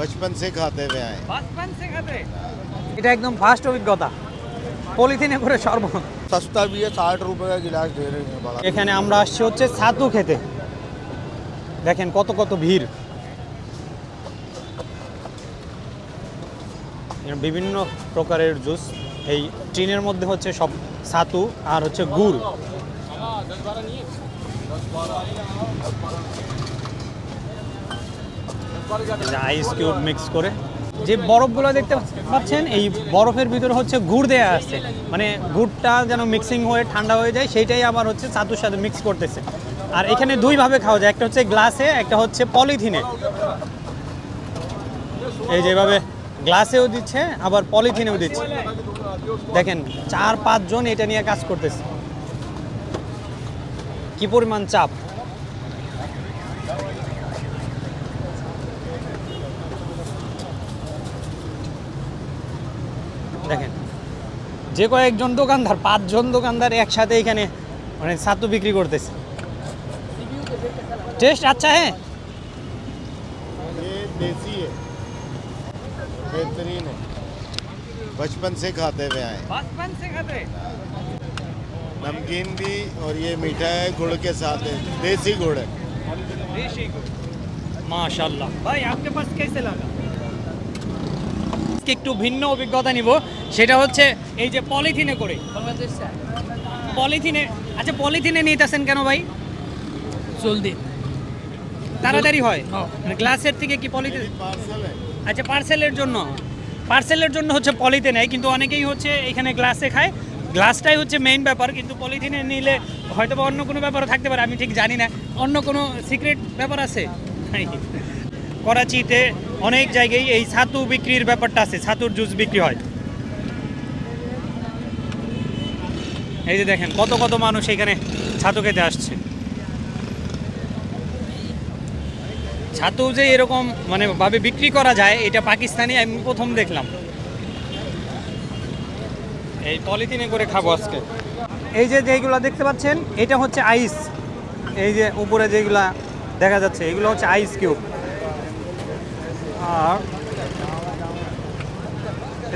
बचपन से खाते हुए आए বাসপান শেখাতে এটা একদম ফার্স্ট অভিজ্ঞতা পলিথিনে করে শরবত सस्ता भी है साठ रुपए का गिलास दे रहे हैं बड़ा এখানে আমরা আসছি হচ্ছে ছাতু খেতে দেখেন কত কত ভিড় এর বিভিন্ন প্রকারের জুস এই ট্রিনের মধ্যে হচ্ছে সব ছাতু আর হচ্ছে গুড় আইস কিউব মিক্স করে। যে বরফগুলো দেখতে পাচ্ছেন, এই বরফের ভিতরে হচ্ছে গুড় দেয়া আছে। মানে গুড়টা যেন মিক্সিং হয়ে ঠান্ডা হয়ে যায়, সেইটাই আবার হচ্ছে ছাতুর সাথে মিক্স করতেছে। আর এখানে দুইভাবে খাওয়া যায়, একটা হচ্ছে গ্লাসে, একটা হচ্ছে পলিথিনে। এই যেভাবে গ্লাসেও দিচ্ছে, আবার পলিথিনেও দিচ্ছে। দেখেন, চার পাঁচজন এটা নিয়ে কাজ করতেছে। কি পরিমাণ চাপ। দেখেন যে কয়েকজন দোকানদার পাঁচজন দোকানদার একসাথে এখানে মানে ছাতু বিক্রি করতেছে টেস্ট আচ্ছা হ্যাঁ ये देसी है बेहतरीन है बचपन से खाते हुए आए বাসপান শেখাতে नमकीन भी और ये मीठा है गुड़ के साथ है देसी गुड़ है মাশাল্লাহ ভাই আপনার পাস কেসে লাগা আজকে একটু ভিন্ন অভিজ্ঞতা নিব। সেটা হচ্ছে এই যে পলিথিনে করে। পলিথিনে আচ্ছা পলিথিনে নিতেছেন কেন ভাই? জলদি। তাড়াতাড়ি হয়? হ্যাঁ। মানে গ্লাসের থেকে কি পলিথিন আচ্ছা পার্সেলের জন্য। পার্সেলের জন্য হচ্ছে পলিথিন নেয় কিন্তু অনেকেই হচ্ছে এখানে গ্লাসে খায়। গ্লাসটাই হচ্ছে মেইন ব্যাপার কিন্তু পলিথিনে নিলে হয়তো বা অন্য কোনো ব্যাপারও থাকতে পারে আমি ঠিক জানি না। অন্য কোনো সিক্রেট ব্যাপার আছে? করাচিতে অনেক জায়গায় এই ছাতু বিক্রির ব্যাপারটা আছে, ছাতুর জুস বিক্রি হয়। এই যে দেখেন, কত কত মানুষ এখানে ছাতু খেতে আসছে। ছাতু যে এরকম মানে ভাবে বিক্রি করা যায়, এটা পাকিস্তানি, আমি প্রথম দেখলাম। এই পলিথিনে করে খাব আজকে। এই যে যেগুলো দেখতে পাচ্ছেন, এটা হচ্ছে আইস। এই যে উপরে যেগুলা দেখা যাচ্ছে, এগুলো হচ্ছে আইস কিউব। আর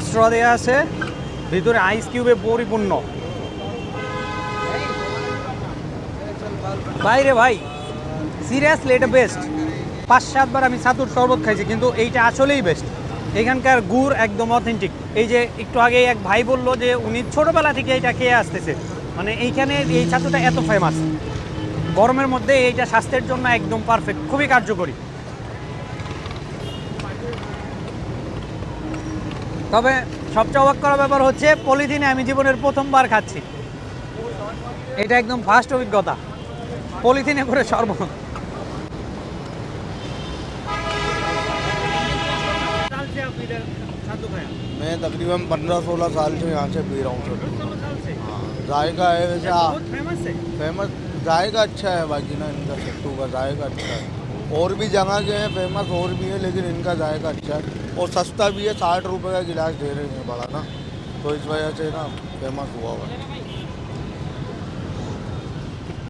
স্ট্র দেওয়া আছে। ভিতরে আইস কিউবে পরিপূর্ণ। বাইরে ভাই সিরিয়াসলি এটা বেস্ট পাঁচ সাতবার আমি ছাতুর শরবত খাইছি, কিন্তু এইটা আসলেই বেস্ট এখানকার গুড় একদম অথেন্টিক এই যে একটু আগে এক ভাই বলল যে উনি ছোটোবেলা থেকে এইটা খেয়ে আসতেছে। মানে এইখানে এই ছাতুটা এত ফেমাস গরমের মধ্যে এইটা স্বাস্থ্যের জন্য একদম পারফেক্ট খুবই কার্যকরী। তবে সবচেয়ে অবাক করার ব্যাপার হচ্ছে পলিথিনে আমি জীবনের প্রথমবার খাচ্ছি এটা একদম ফার্স্ট অভিজ্ঞতা পলিথিনে করে শরবত मैं तकरीबन पंद्रह सोलह साल से यहाँ से पी रहा हूँ सर हाँ जायका है वैसे हाँ फेमस जायका अच्छा है बाकी ना इनका सत्तू का जायका अच्छा है और भी जगह के हैं फ़ेमस और भी है, लेकिन इनका जायका अच्छा है। और सस्ता भी है, साठ रुपये का गिलास दे रहे हैं बड़ा ना। तो इस वजह से ना फ़ेमस हुआ हुआ। है